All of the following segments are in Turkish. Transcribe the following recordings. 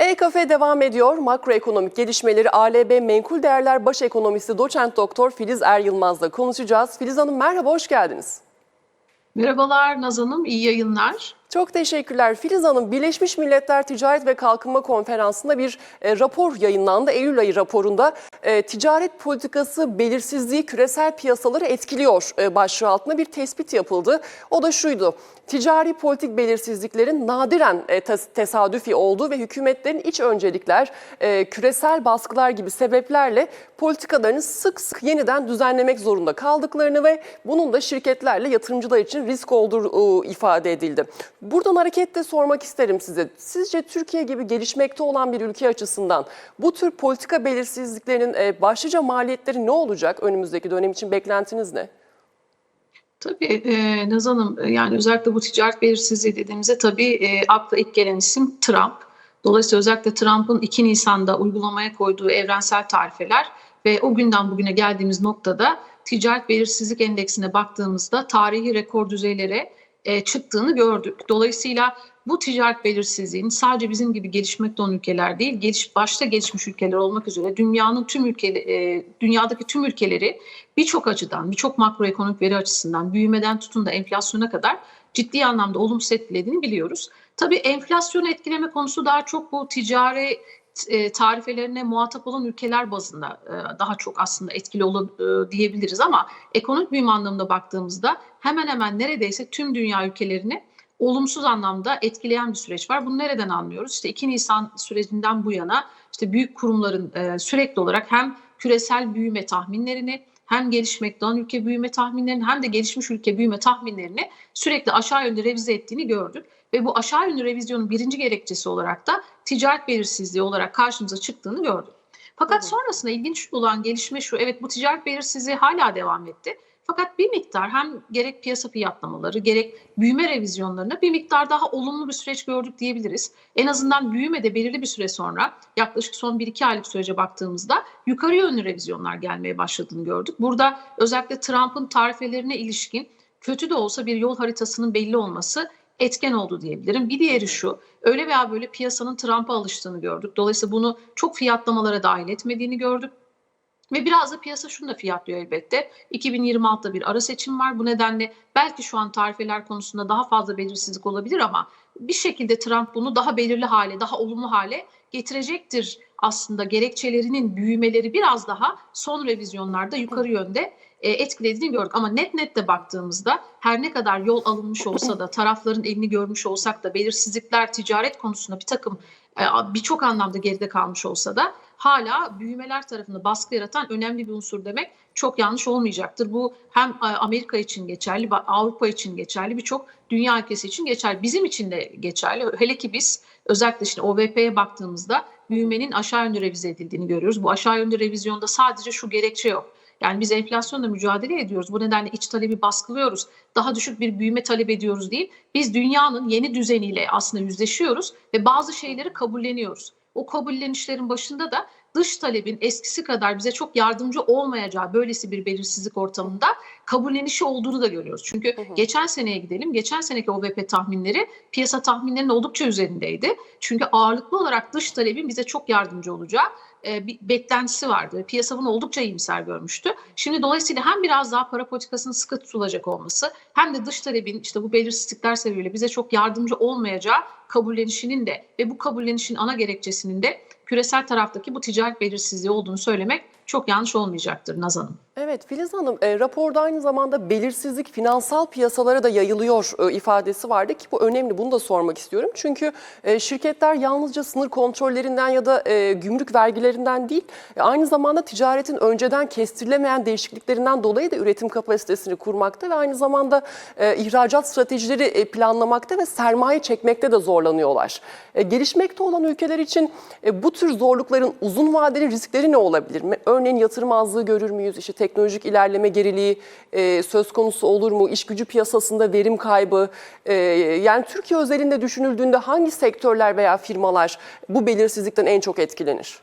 E-Kafe devam ediyor. Makroekonomik gelişmeleri ALB Menkul Değerler Baş Ekonomisti Doçent Doktor Filiz Er Yılmaz'la konuşacağız. Filiz Hanım merhaba, hoş geldiniz. Merhabalar Naz Hanım, iyi yayınlar. Çok teşekkürler. Filiz Hanım, Birleşmiş Milletler Ticaret ve Kalkınma Konferansı'nda bir e, rapor yayınlandı. Eylül ayı raporunda e, ticaret politikası belirsizliği küresel piyasaları etkiliyor e, başlığı altında bir tespit yapıldı. O da şuydu. Ticari politik belirsizliklerin nadiren e, tes- tesadüfi olduğu ve hükümetlerin iç öncelikler, e, küresel baskılar gibi sebeplerle politikalarını sık sık yeniden düzenlemek zorunda kaldıklarını ve bunun da şirketlerle yatırımcılar için risk olduğu e, ifade edildi. Buradan hareketle sormak isterim size. Sizce Türkiye gibi gelişmekte olan bir ülke açısından bu tür politika belirsizliklerinin e, başlıca maliyetleri ne olacak önümüzdeki dönem için beklentiniz ne? Tabii e, Naz Hanım, e, yani özellikle bu ticaret belirsizliği dediğimizde tabii e, akla ilk gelen isim Trump. Dolayısıyla özellikle Trump'ın 2 Nisan'da uygulamaya koyduğu evrensel tarifeler ve o günden bugüne geldiğimiz noktada ticaret belirsizlik endeksine baktığımızda tarihi rekor düzeylere e, çıktığını gördük. Dolayısıyla bu ticaret belirsizliğinin sadece bizim gibi gelişmekte olan ülkeler değil, geliş, başta gelişmiş ülkeler olmak üzere dünyanın tüm ülke, e, dünyadaki tüm ülkeleri birçok açıdan, birçok makroekonomik veri açısından, büyümeden tutun da enflasyona kadar ciddi anlamda olumsuz etkilediğini biliyoruz. Tabii enflasyonu etkileme konusu daha çok bu ticari e, tarifelerine muhatap olan ülkeler bazında e, daha çok aslında etkili olur e, diyebiliriz ama ekonomik büyüme anlamında baktığımızda hemen hemen neredeyse tüm dünya ülkelerini olumsuz anlamda etkileyen bir süreç var. Bunu nereden anlıyoruz? İşte 2 Nisan sürecinden bu yana işte büyük kurumların sürekli olarak hem küresel büyüme tahminlerini hem gelişmekte olan ülke büyüme tahminlerini hem de gelişmiş ülke büyüme tahminlerini sürekli aşağı yönde revize ettiğini gördük. Ve bu aşağı yönlü revizyonun birinci gerekçesi olarak da ticaret belirsizliği olarak karşımıza çıktığını gördük. Fakat sonrasında ilginç olan gelişme şu, evet bu ticaret belirsizliği hala devam etti. Fakat bir miktar hem gerek piyasa fiyatlamaları gerek büyüme revizyonlarına bir miktar daha olumlu bir süreç gördük diyebiliriz. En azından büyümede belirli bir süre sonra yaklaşık son 1-2 aylık sürece baktığımızda yukarı yönlü revizyonlar gelmeye başladığını gördük. Burada özellikle Trump'ın tarifelerine ilişkin kötü de olsa bir yol haritasının belli olması etken oldu diyebilirim. Bir diğeri şu, öyle veya böyle piyasanın Trump'a alıştığını gördük. Dolayısıyla bunu çok fiyatlamalara dahil etmediğini gördük. Ve biraz da piyasa şunu da fiyatlıyor elbette. 2026'da bir ara seçim var. Bu nedenle belki şu an tarifeler konusunda daha fazla belirsizlik olabilir ama bir şekilde Trump bunu daha belirli hale, daha olumlu hale getirecektir. Aslında gerekçelerinin büyümeleri biraz daha son revizyonlarda yukarı yönde e, etkilediğini gördük. Ama net net de baktığımızda her ne kadar yol alınmış olsa da tarafların elini görmüş olsak da belirsizlikler ticaret konusunda bir takım e, birçok anlamda geride kalmış olsa da hala büyümeler tarafında baskı yaratan önemli bir unsur demek çok yanlış olmayacaktır. Bu hem e, Amerika için geçerli, Avrupa için geçerli, birçok dünya ülkesi için geçerli. Bizim için de geçerli. Hele ki biz özellikle işte OVP'ye baktığımızda büyümenin aşağı yönlü revize edildiğini görüyoruz. Bu aşağı yönlü revizyonda sadece şu gerekçe yok. Yani biz enflasyonla mücadele ediyoruz. Bu nedenle iç talebi baskılıyoruz. Daha düşük bir büyüme talep ediyoruz değil. Biz dünyanın yeni düzeniyle aslında yüzleşiyoruz ve bazı şeyleri kabulleniyoruz. O kabullenişlerin başında da dış talebin eskisi kadar bize çok yardımcı olmayacağı böylesi bir belirsizlik ortamında kabullenişi olduğunu da görüyoruz. Çünkü Hı hı. geçen seneye gidelim. Geçen seneki OVP tahminleri piyasa tahminlerinin oldukça üzerindeydi. Çünkü ağırlıklı olarak dış talebin bize çok yardımcı olacağı e, bir beklentisi vardı. Piyasa bunu oldukça iyimser görmüştü. Şimdi dolayısıyla hem biraz daha para politikasının sıkı tutulacak olması hem de dış talebin işte bu belirsizlikler sebebiyle bize çok yardımcı olmayacağı kabullenişinin de ve bu kabullenişin ana gerekçesinin de küresel taraftaki bu ticaret belirsizliği olduğunu söylemek çok yanlış olmayacaktır Naz Hanım. Evet Filiz Hanım, e, raporda aynı zamanda belirsizlik finansal piyasalara da yayılıyor e, ifadesi vardı ki bu önemli. Bunu da sormak istiyorum. Çünkü e, şirketler yalnızca sınır kontrollerinden ya da e, gümrük vergilerinden değil, e, aynı zamanda ticaretin önceden kestirilemeyen değişikliklerinden dolayı da üretim kapasitesini kurmakta ve aynı zamanda e, ihracat stratejileri e, planlamakta ve sermaye çekmekte de zorlanıyorlar. E, gelişmekte olan ülkeler için e, bu tür zorlukların uzun vadeli riskleri ne olabilir? Örneğin yatırım azlığı görür müyüz? İşte teknolojik ilerleme geriliği e, söz konusu olur mu? İş gücü piyasasında verim kaybı. e, yani Türkiye özelinde düşünüldüğünde hangi sektörler veya firmalar bu belirsizlikten en çok etkilenir?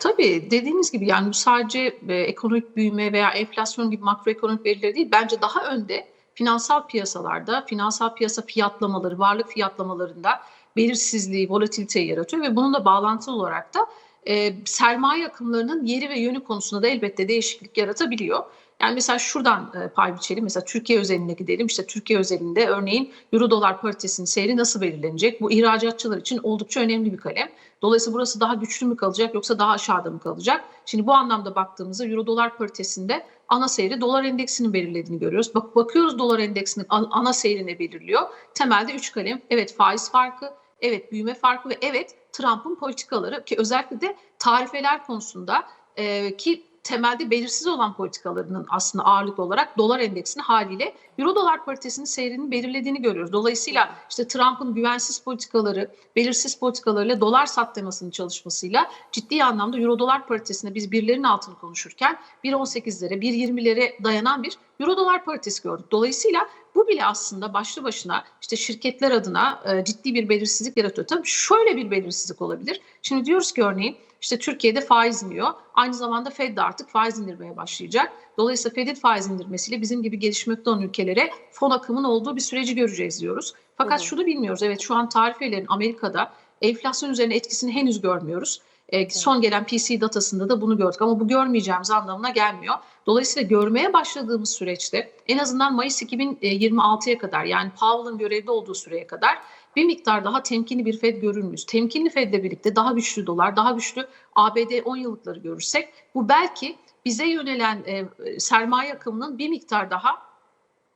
Tabii dediğiniz gibi yani bu sadece e, ekonomik büyüme veya enflasyon gibi makroekonomik verileri değil bence daha önde finansal piyasalarda, finansal piyasa fiyatlamaları, varlık fiyatlamalarında belirsizliği, volatiliteyi yaratıyor ve bununla bağlantılı olarak da e, sermaye akımlarının yeri ve yönü konusunda da elbette değişiklik yaratabiliyor. Yani mesela şuradan e, pay biçelim. Mesela Türkiye özeline gidelim. İşte Türkiye özelinde örneğin euro dolar paritesinin seyri nasıl belirlenecek? Bu ihracatçılar için oldukça önemli bir kalem. Dolayısıyla burası daha güçlü mü kalacak yoksa daha aşağıda mı kalacak? Şimdi bu anlamda baktığımızda euro dolar paritesinde ana seyri dolar endeksinin belirlediğini görüyoruz. Bak bakıyoruz dolar endeksinin an- ana seyri ne belirliyor? Temelde üç kalem. Evet faiz farkı, evet büyüme farkı ve evet Trump'ın politikaları ki özellikle de tarifeler konusunda e, ki temelde belirsiz olan politikalarının aslında ağırlıklı olarak dolar endeksini haliyle euro dolar paritesinin seyrinin belirlediğini görüyoruz. Dolayısıyla işte Trump'ın güvensiz politikaları, belirsiz politikalarıyla dolar sat temasının çalışmasıyla ciddi anlamda euro dolar paritesinde biz birlerin altını konuşurken 1.18'lere, 1.20'lere dayanan bir euro dolar paritesi gördük. Dolayısıyla bu bile aslında başlı başına işte şirketler adına e, ciddi bir belirsizlik yaratıyor. Tabii şöyle bir belirsizlik olabilir. Şimdi diyoruz ki örneğin işte Türkiye'de faiz iniyor. Aynı zamanda Fed de artık faiz indirmeye başlayacak. Dolayısıyla Fed'in faiz indirmesiyle bizim gibi gelişmekte olan ülkelere fon akımının olduğu bir süreci göreceğiz diyoruz. Fakat hı. şunu bilmiyoruz. Evet şu an tarifelerin Amerika'da enflasyon üzerine etkisini henüz görmüyorors. E, son gelen PC datasında da bunu gördük ama bu görmeyeceğimiz anlamına gelmiyor. Dolayısıyla görmeye başladığımız süreçte en azından Mayıs 2026'ya kadar yani Powell'ın görevde olduğu süreye kadar bir miktar daha temkinli bir Fed görür müyüz? Temkinli Fed'le birlikte daha güçlü dolar, daha güçlü ABD 10 yıllıkları görürsek bu belki bize yönelen e, sermaye akımının bir miktar daha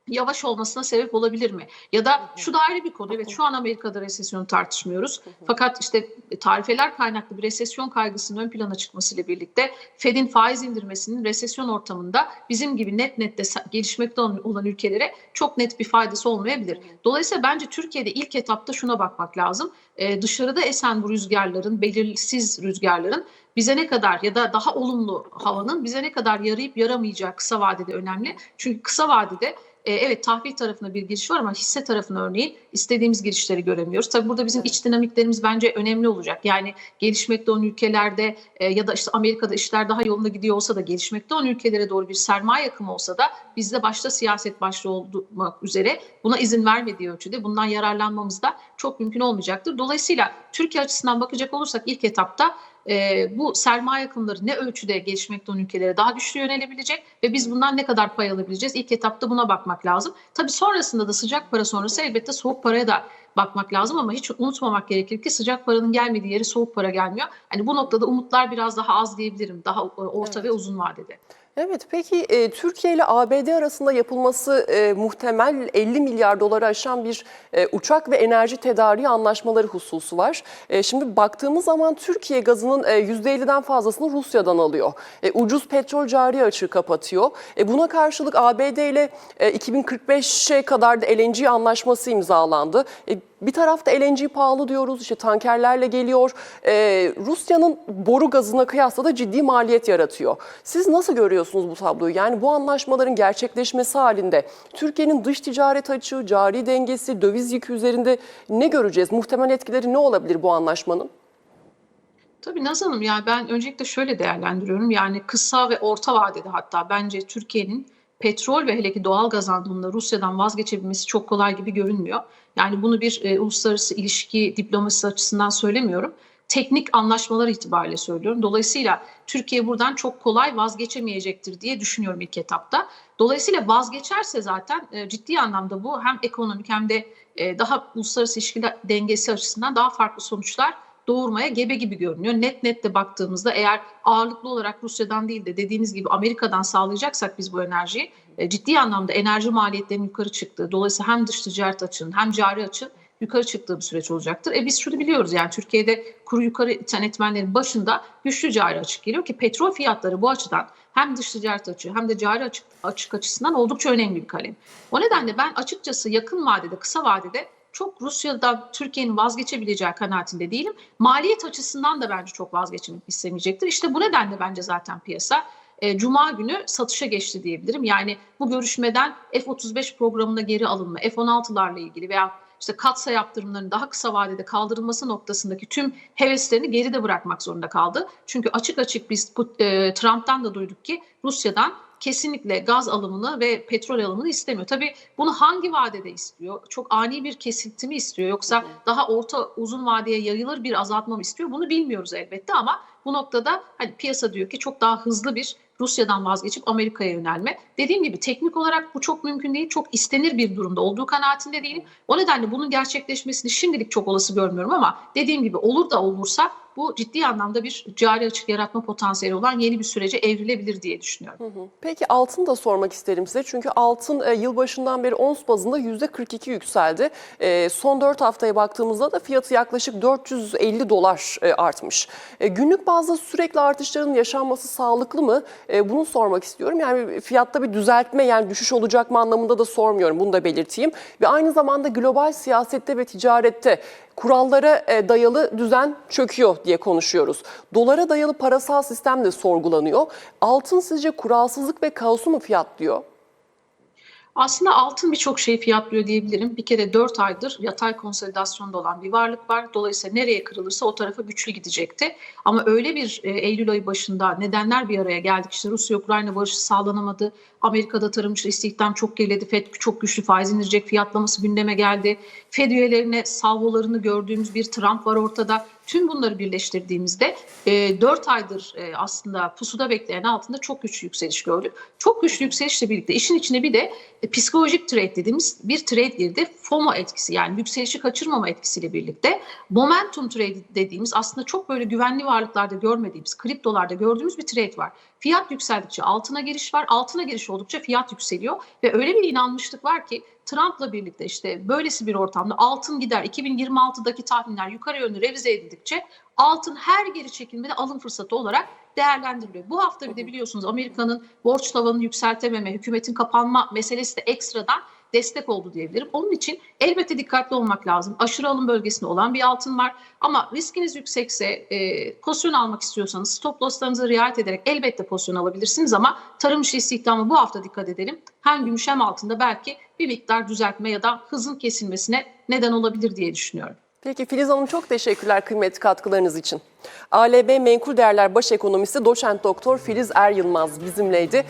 yavaş olmasına sebep olabilir mi? Ya da şu da ayrı bir konu. Evet şu an Amerika'da resesyonu tartışmıyoruz. Fakat işte tarifeler kaynaklı bir resesyon kaygısının ön plana çıkmasıyla birlikte Fed'in faiz indirmesinin resesyon ortamında bizim gibi net nette sa- gelişmekte olan olan ülkelere çok net bir faydası olmayabilir. Dolayısıyla bence Türkiye'de ilk etapta şuna bakmak lazım. Ee, dışarıda esen bu rüzgarların, belirsiz rüzgarların bize ne kadar ya da daha olumlu havanın bize ne kadar yarayıp yaramayacağı kısa vadede önemli. Çünkü kısa vadede e, evet tahvil tarafına bir giriş var ama hisse tarafına örneğin istediğimiz girişleri göremiyoruz. Tabii burada bizim iç dinamiklerimiz bence önemli olacak. Yani gelişmekte olan ülkelerde e, ya da işte Amerika'da işler daha yolunda gidiyor olsa da gelişmekte olan ülkelere doğru bir sermaye akımı olsa da bizde başta siyaset başta olmak üzere buna izin vermediği ölçüde bundan yararlanmamız da çok mümkün olmayacaktır. Dolayısıyla Türkiye açısından bakacak olursak ilk etapta e, bu sermaye akımları ne ölçüde gelişmekte olan ülkelere daha güçlü yönelebilecek ve biz bundan ne kadar pay alabileceğiz? İlk etapta buna bakmak lazım. Tabii sonrasında da sıcak para sonrası elbette soğuk paraya da bakmak lazım ama hiç unutmamak gerekir ki sıcak paranın gelmediği yere soğuk para gelmiyor. Hani bu noktada umutlar biraz daha az diyebilirim. Daha e, orta Evet. ve uzun vadede. Evet peki e, Türkiye ile ABD arasında yapılması e, muhtemel 50 milyar doları aşan bir e, uçak ve enerji tedariği anlaşmaları hususu var. E, şimdi baktığımız zaman Türkiye gazının e, %50'den fazlasını Rusya'dan alıyor. E, ucuz petrol cari açığı kapatıyor. E, buna karşılık ABD ile e, 2045'e kadar da LNG anlaşması imzalandı. E, bir tarafta LNG pahalı diyoruz, işte tankerlerle geliyor. Ee, Rusya'nın boru gazına kıyasla da ciddi maliyet yaratıyor. Siz nasıl görüyorsunuz bu tabloyu? Yani bu anlaşmaların gerçekleşmesi halinde Türkiye'nin dış ticaret açığı, cari dengesi, döviz yükü üzerinde ne göreceğiz? Muhtemel etkileri ne olabilir bu anlaşmanın? Tabii Naz Hanım yani ben öncelikle şöyle değerlendiriyorum. Yani kısa ve orta vadede hatta bence Türkiye'nin petrol ve hele ki doğal gaz anlamında Rusya'dan vazgeçebilmesi çok kolay gibi görünmüyor. Yani bunu bir e, uluslararası ilişki diplomasisi açısından söylemiyorum. Teknik anlaşmalar itibariyle söylüyorum. Dolayısıyla Türkiye buradan çok kolay vazgeçemeyecektir diye düşünüyorum ilk etapta. Dolayısıyla vazgeçerse zaten e, ciddi anlamda bu hem ekonomik hem de e, daha uluslararası ilişkiler dengesi açısından daha farklı sonuçlar doğurmaya gebe gibi görünüyor. Net net de baktığımızda eğer ağırlıklı olarak Rusya'dan değil de dediğiniz gibi Amerika'dan sağlayacaksak biz bu enerjiyi e, ciddi anlamda enerji maliyetlerinin yukarı çıktığı, dolayısıyla hem dış ticaret açığının hem cari açığın yukarı çıktığı bir süreç olacaktır. E biz şunu biliyoruz yani Türkiye'de kuru yukarı iten etmenlerin başında güçlü cari açık geliyor ki petrol fiyatları bu açıdan hem dış ticaret açığı hem de cari açık, açık açısından oldukça önemli bir kalem. O nedenle ben açıkçası yakın vadede, kısa vadede çok Rusya'dan Türkiye'nin vazgeçebileceği kanaatinde değilim. Maliyet açısından da bence çok vazgeçmek istemeyecektir. İşte bu nedenle bence zaten piyasa e, Cuma günü satışa geçti diyebilirim. Yani bu görüşmeden F-35 programına geri alınma, F-16'larla ilgili veya işte katsa yaptırımlarının daha kısa vadede kaldırılması noktasındaki tüm heveslerini geride bırakmak zorunda kaldı. Çünkü açık açık biz e, Trump'tan da duyduk ki Rusya'dan kesinlikle gaz alımını ve petrol alımını istemiyor. Tabii bunu hangi vadede istiyor? Çok ani bir kesinti mi istiyor yoksa daha orta uzun vadeye yayılır bir azaltma mı istiyor? Bunu bilmiyoruz elbette ama bu noktada hani piyasa diyor ki çok daha hızlı bir Rusya'dan vazgeçip Amerika'ya yönelme. Dediğim gibi teknik olarak bu çok mümkün değil. Çok istenir bir durumda olduğu kanaatinde değilim. O nedenle bunun gerçekleşmesini şimdilik çok olası görmüyorum ama dediğim gibi olur da olursa bu ciddi anlamda bir cari açık yaratma potansiyeli olan yeni bir sürece evrilebilir diye düşünüyorum. Peki altın da sormak isterim size. Çünkü altın e, yılbaşından beri ons bazında %42 yükseldi. E, son 4 haftaya baktığımızda da fiyatı yaklaşık 450 dolar e, artmış. Günlük bazda sürekli artışların yaşanması sağlıklı mı? E, bunu sormak istiyorum. Yani fiyatta bir düzeltme yani düşüş olacak mı anlamında da sormuyorum. Bunu da belirteyim. Ve aynı zamanda global siyasette ve ticarette kurallara e, dayalı düzen çöküyor diye konuşuyoruz. Dolara dayalı parasal sistem de sorgulanıyor. Altın sizce kuralsızlık ve kaosu mu fiyatlıyor? Aslında altın birçok şeyi fiyatlıyor diyebilirim. Bir kere 4 aydır yatay konsolidasyonda olan bir varlık var. Dolayısıyla nereye kırılırsa o tarafa güçlü gidecekti. Ama öyle bir e, Eylül ayı başında nedenler bir araya geldik. İşte Rusya-Ukrayna barışı sağlanamadı. Amerika'da tarımcı istihdam çok geriledi. FED çok güçlü faiz indirecek fiyatlaması gündeme geldi. FED üyelerine salvolarını gördüğümüz bir Trump var ortada. Tüm bunları birleştirdiğimizde e, 4 aydır e, aslında pusuda bekleyen altında çok güçlü yükseliş gördük. Çok güçlü yükselişle birlikte işin içine bir de e, psikolojik trade dediğimiz bir trade girdi. FOMO etkisi yani yükselişi kaçırmama etkisiyle birlikte momentum trade dediğimiz aslında çok böyle güvenli varlıklarda görmediğimiz, kriptolarda gördüğümüz bir trade var. Fiyat yükseldikçe altına giriş var, altına giriş oldukça fiyat yükseliyor. Ve öyle bir inanmışlık var ki Trump'la birlikte işte böylesi bir ortamda altın gider. 2026'daki tahminler yukarı yönlü revize edildikçe altın her geri çekilmede alım fırsatı olarak değerlendiriliyor. Bu hafta bir de biliyorsunuz Amerika'nın borç tavanını yükseltememe, hükümetin kapanma meselesi de ekstradan destek oldu diyebilirim. Onun için elbette dikkatli olmak lazım. Aşırı alım bölgesinde olan bir altın var ama riskiniz yüksekse e, pozisyon almak istiyorsanız stop losslarınıza riayet ederek elbette pozisyon alabilirsiniz ama tarım işi istihdamı bu hafta dikkat edelim. Hem gümüş hem altında belki bir miktar düzeltme ya da hızın kesilmesine neden olabilir diye düşünüyorum. Peki Filiz Hanım çok teşekkürler kıymetli katkılarınız için. ALB Menkul Değerler Baş Ekonomisti Doçent Doktor Filiz Er Yılmaz bizimleydi.